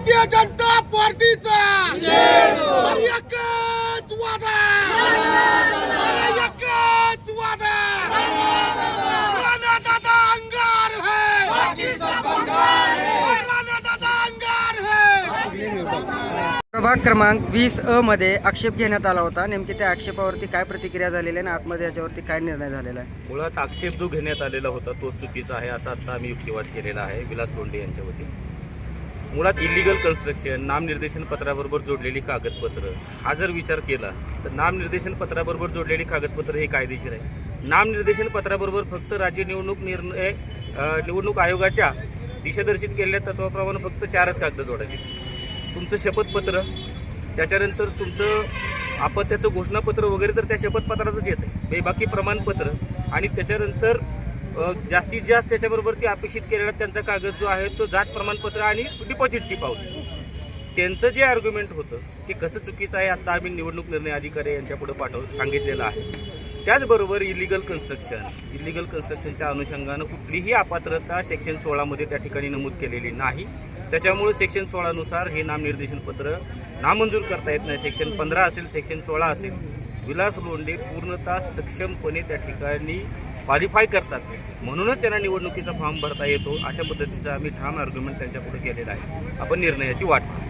भारतीय जनता पार्टीचा. एकच वादा. एकच वादा. राणा दादा अंगार है. राणा दादा अंगार है. प्रभाग क्रमांक वीस अ मध्ये आक्षेप घेण्यात आला होता. नेमकी त्या आक्षेपावरती काय प्रतिक्रिया झालेली आहे आणि आतमध्ये याच्यावरती काय निर्णय झालेला आहे? मुळात आक्षेप जो घेण्यात आलेला होता तो चुकीचा आहे असा आता आम्ही युक्तिवाद केलेला आहे. विलास लोंढे यांच्या वतीने. मुळात इलिगल कन्स्ट्रक्शन नामनिर्देशन पत्राबरोबर जोडलेली कागदपत्र. हा जर विचार केला तर नामनिर्देशन पत्राबरोबर जोडलेली कागदपत्र हे कायदेशीर आहे. नामनिर्देशन पत्राबरोबर फक्त राज्य निवडणूक निर्णय निवडणूक आयोगाच्या दिशादर्शित केलेल्या तत्वाप्रमाणे फक्त चारच कागद जोडायचे. तुमचं शपथपत्र त्याच्यानंतर तुमचं आपत्त्याचं घोषणापत्र वगैरे तर त्या शपथपत्रातच येतं आहे बाकी प्रमाणपत्र आणि त्याच्यानंतर जास्तीत जास्त त्याच्याबरोबर ती अपेक्षित केलेला त्यांचा कागद जो आहे तो जात प्रमाणपत्र आणि डिपॉझिटची पावती. त्यांचं जे आर्ग्युमेंट होतं ते कसं चुकीचं आहे आता आम्ही निवडणूक निर्णय अधिकारी यांच्यापुढे पाठव सांगितलेलं आहे. त्याचबरोबर इलिगल कन्स्ट्रक्शन इलिगल कन्स्ट्रक्शनच्या अनुषंगानं कुठलीही अपात्रता सेक्शन सोळामध्ये त्या ठिकाणी नमूद केलेली नाही. त्याच्यामुळे सेक्शन सोळानुसार हे नामनिर्देशन पत्र नामंजूर करता येत नाही. सेक्शन पंधरा असेल सेक्शन सोळा असेल. विलास लोंडे पूर्णतः सक्षमपणे त्या ठिकाणी क्वालिफाय करतात. म्हणूनच त्यांना निवडणुकीचा फॉर्म भरता येतो. अशा पद्धतीचा आम्ही ठाम आर्ग्युमेंट त्यांच्यापुढे केलेला आहे. आपण निर्णयाची वाट पाहतो